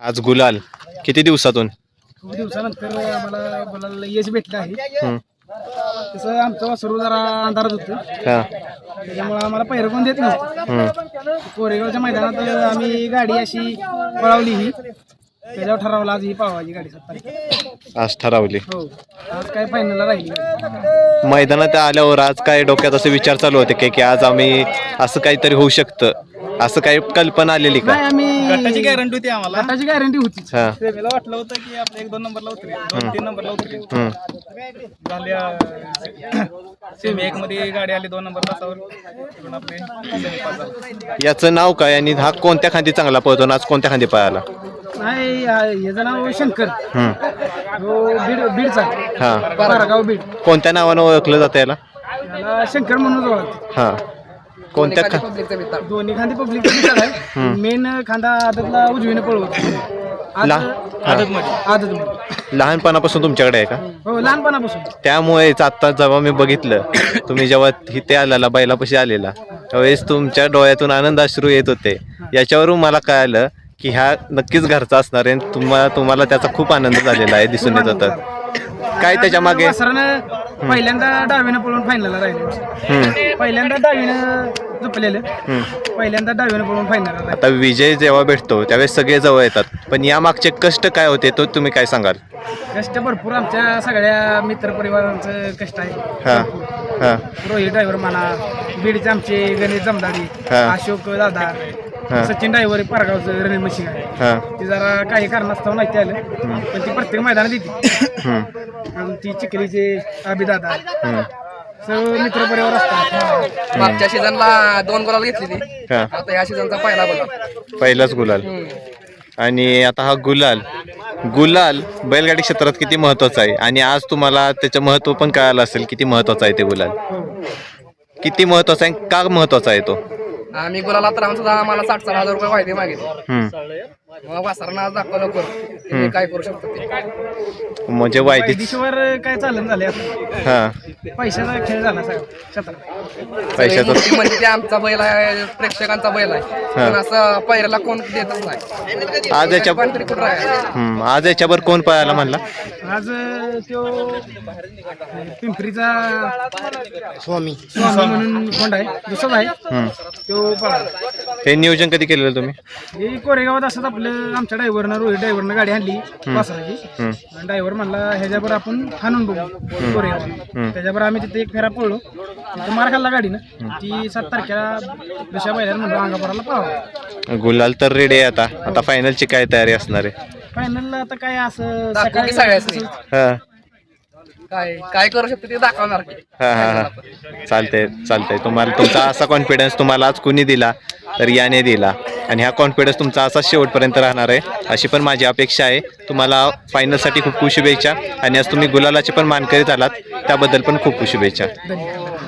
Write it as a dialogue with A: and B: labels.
A: आज गुलाल. किती दिवसातून?
B: खूप दिवसानंतर आम्हाला यश भेटलं आहे. तसं आमचं वासरू जरा अंधारात होतं.
A: हा.
B: त्याच्यामुळे आम्हाला कोण देत नव्हतं. कोरेगावच्या मैदानात आम्ही गाडी अशी पळवली ही. त्याच्यावर ठरवलं आज ही पळवायची गाडी
A: आज ठरवली.
B: हो. आज काय फायनलला राहिली
A: मैदानात आल्यावर आज काय डोक्यात असे विचार चालू होते की की आज आम्ही असं काहीतरी होऊ शकतं. असं काही कल्पना आलेली
B: नाही
A: का
B: आम्ही
C: गटाची गॅरंटी होती आम्हाला.
B: गटाची गॅरंटी होती.
A: हा.
C: वाटलं होतं की आपलं एक दोन नंबरला उतरेल. दोन तीन नंबरला उतरेल.
A: हम्म.
C: झाल्या सेमी एक मध्ये गाडी आली दोन नंबर तासावर तिकडून आपले semi pass झाले.
A: याचं नाव काय आणि हा कोणत्या खांदी चांगला पळतो आणि आज कोणत्या खांदी पळाला?
B: नाही याचं नाव शंकर.
A: हम्म.
B: बीड बीडचा.
A: हा.
B: बीड.
A: कोणत्या नावानं ओळखलं जातं याला?
B: याला शंकर म्हणून ओळखतात.
A: हा. कोणत्या खा
B: दोन्ही खांदी पब्लिक आहे मेन खांदा आदतला उजवीने पळवत.
A: ला लहानपणापासून तुमच्याकडे आहे का?
B: हो लहानपणापासून.
A: त्यामुळेच आता जेव्हा मी बघितलं तुम्ही जेव्हा इथे आलेला बैलापाशी आलेला त्यावेळेस तुमच्या डोळ्यातून आनंद अश्रू येत होते. याच्यावरून मला कळालं की ह्या नक्कीच घरचा असणार आहे आणि तुम्हाला तुम्हाला त्याचा खूप आनंद झालेला आहे दिसून येत होतं. काय त्याच्यामागे?
B: वासरानं पहिल्यांदा डावीनं पळून फायनलला राहिले. पहिल्यांदा डावीनं झोपलेलं. पहिल्यांदा डावीनं पळून फायनलला राहिले
A: आता विजय जेव्हा भेटतो त्यावेळेस सगळे जवळ येतात. पण या मागचे कष्ट काय होते तो तुम्ही काय सांगाल?
B: कष्ट भरपूर आमच्या सगळ्या मित्रपरिवारांचं कष्ट आहे.
A: हा हा.
B: रोहित ड्रायव्हर म्हणा बीडचे आमचे गणेश जमदाडी
A: हा.
B: अशोक दादा. सचिन ड्रायव्हर पारगावचं रणिल मशिंग आहे.
A: हा.
B: ते जरा काही कारणास्तव नाही ते आलं पण ती प्रत्येक मैदानात येते. आणि ती चिखलीचे अभिदादा मित्रपरिवार असतात.
D: मागच्या सीझनला दोन गोलाल घेतलेली.
A: हा.
D: आता या सीझनचा पहिला गोल
A: पहिलाच गुलाल. आणि आता हा गुलाल. गुलाल बैलगाडी क्षेत्रात किती महत्त्वाचा आहे? आणि आज तुम्हाला त्याचं महत्त्व पण कळालं असेल किती महत्त्वाचा आहे ते गुलाल. किती महत्त्वाचा आहे का महत्त्वाचा आहे तो?
D: आम्ही गोलाला तर सुद्धा आम्हाला साठ साठ हजार रुपये वायदे मागितले.
A: हम्म.
D: मग वासरांना आज दाखवलं करू तुम्ही काय करू शकतो ते?
A: म्हणजे वायदी
B: दिशेवर काय चालन झाले
A: हा.
B: पैशाचा खेळ झाला सगळा क्षेत्रात
A: पैशाचा
D: मोठी म्हणजे ते आमचा बैल आहे प्रेक्षकांचा बैल आहे. पण असं पैराला कोण देतच नाही.
A: आज याच्या
D: पण तरी कुठं राहायचं
A: हम्म, आज याच्यावर कोण पळायला म्हणला?
B: आज तो पिंपरीचा स्वामी. स्वामी म्हणून कोंड आहे? दुसराच आहे.
A: हम्म.
B: तो पळाला
A: हे नियोजन कधी केलेलं तुम्ही?
B: हे कोरेगावात असत आपलं आमच्या ड्रायव्हरनं रोहित ड्रायव्हरनं गाडी आणली वासराची.
A: हम्म.
B: ड्रायव्हर म्हणला ह्याच्यावर आपण हाणून बघू कोरेगाव त्याच्यावर आम्ही तिथे एक फेरा पळलो. तिथं मार खाल्ला गाडीनं. ती सात तारखेला दुसऱ्या बैलाला म्हणलो अंगापुराला पळावा.
A: गुलाल तर रेडी आहे आता. आता फायनलची काय तयारी असणार आहे?
B: फायनलला आता काय असं
D: सगळ्यासनी?
A: हा.
D: काय काय करू शकतो ते दाखवणार
A: हा हा हा. चालतंय चालतंय. तुम्हाला तुमचा असा कॉन्फिडन्स तुम्हाला आज कुणी दिला तर याने दिला. आणि हा कॉन्फिडन्स तुमचा असा शेवटपर्यंत राहणार आहे अशी पण माझी अपेक्षा आहे. तुम्हाला फायनलसाठी खूप खूप शुभेच्छा. आणि आज तुम्ही गुलालाचे पण मानकरी झालात त्याबद्दल पण खूप खूप शुभेच्छा.
B: धन्यवाद.